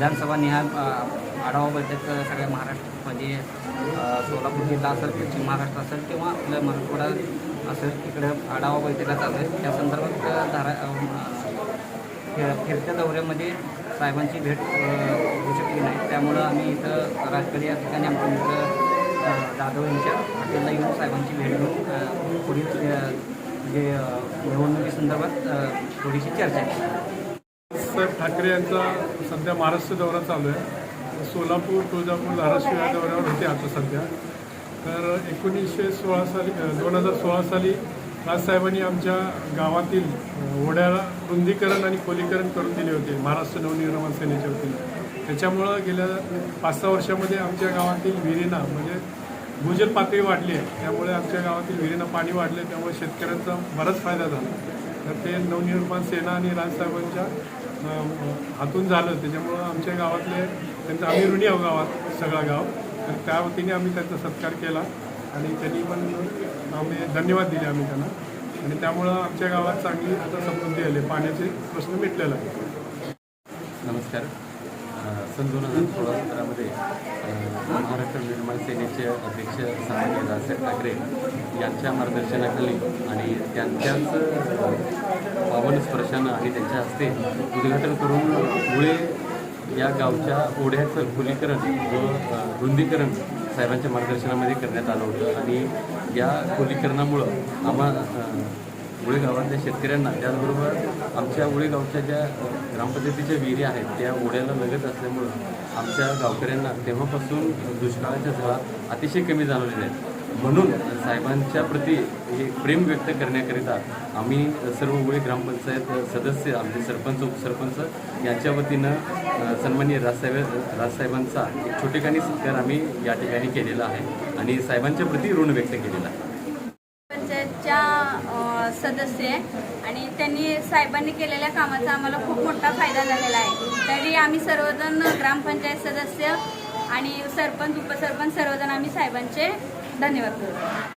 विधानसभा निहाय आढावा बैठक सगळ्या महाराष्ट्र म्हणजे सोलापूर जिल्हा असेल पश्चिम महाराष्ट्र असेल किंवा आपलं मराठवाडा असेल तिकडं आढावा बैठका चालू आहेत त्या संदर्भात धारा फिरत्या दौऱ्यामध्ये साहेबांची भेट होऊ शकली नाही. त्यामुळं आम्ही इथं राजकीय या ठिकाणी आमचे मित्र जाधव यांच्या हॉटेलला येऊन साहेबांची भेट घेऊन पुढील म्हणजे निवडणुकीसंदर्भात थोडीशी चर्चा केली. बाळासाहेब ठाकरे यांचा सध्या महाराष्ट्र दौरा चालू आहे. सोलापूर तुळजापूर धाराशिव या दौऱ्यावर होते आता सध्या. तर एकोणीसशे सोळा साली दोन हजार सोळा साली राजसाहेबांनी आमच्या गावातील ओढ्याला रुंदीकरण आणि खोलीकरण करून दिले होते महाराष्ट्र नवनिर्माण सेनेच्या वतीने. त्याच्यामुळं गेल्या पाच सहा वर्षामध्ये आमच्या गावातील विहिरींना म्हणजे भूजल पातळी वाढली आहे. त्यामुळे आमच्या गावातील विहिरींना पाणी वाढले त्यामुळे शेतकऱ्यांचा बराच फायदा झाला. तर ते नवनिर्माण सेना आणि राजसाहेबांच्या हातून झालं. त्याच्यामुळं आमच्या गावातले त्यांचं आम्ही ऋणी आहो गावात सगळा गाव. तर त्या वतीने आम्ही त्यांचा सत्कार केला आणि त्यांनी पण आम्ही धन्यवाद दिले आम्ही त्यांना. आणि त्यामुळं आमच्या गावात चांगली आता समृद्धी आली. पाण्याचे प्रश्न मिटलेला आहे. नमस्कार. सन दोन हजार सोळा सतरामध्ये महाराष्ट्र निर्माण सेनेचे अध्यक्ष सामान्य राजसाहेब ठाकरे यांच्या मार्गदर्शनाखाली आणि त्यांच्याच पावन स्पर्शानं आणि त्यांच्या हस्ते उद्घाटन करून मुळे या गावच्या ओढ्याचं खुलीकरण व रुंदीकरण साहेबांच्या मार्गदर्शनामध्ये करण्यात आलं होतं. आणि या खोलीकरणामुळं आम्हा उळी गावातल्या शेतकऱ्यांना त्याचबरोबर आमच्या उळी गावच्या ज्या ग्रामपद्धतीच्या ग्रामपंचायतीच्या विहिरी आहेत त्या ओढ्याला लगत असल्यामुळं आमच्या गावकऱ्यांना तेव्हापासून दुष्काळाच्या झळा अतिशय कमी जाणवलेल्या आहेत. म्हणून साहेबांच्या प्रती हे प्रेम व्यक्त करण्याकरिता आम्ही सर्व उळी ग्रामपंचायत सदस्य आमचे सरपंच उपसरपंच यांच्या वतीनं अ, सन्माननीय राजसाहेब राजसाहेबांचा एक छोटेखानी सत्कार आम्ही या ठिकाणी केलेला आहे आणि साहेबांच्या प्रती ऋण व्यक्त केलेला आहे. सदस्य आहे. आणि त्यांनी साहेबांनी केलेल्या कामाचा आम्हाला खूप मोठा फायदा झालेला आहे. तरी आम्ही सर्वजण ग्रामपंचायत सदस्य आणि सरपंच उपसरपंच सर्वजण आम्ही साहेबांचे धन्यवाद करतो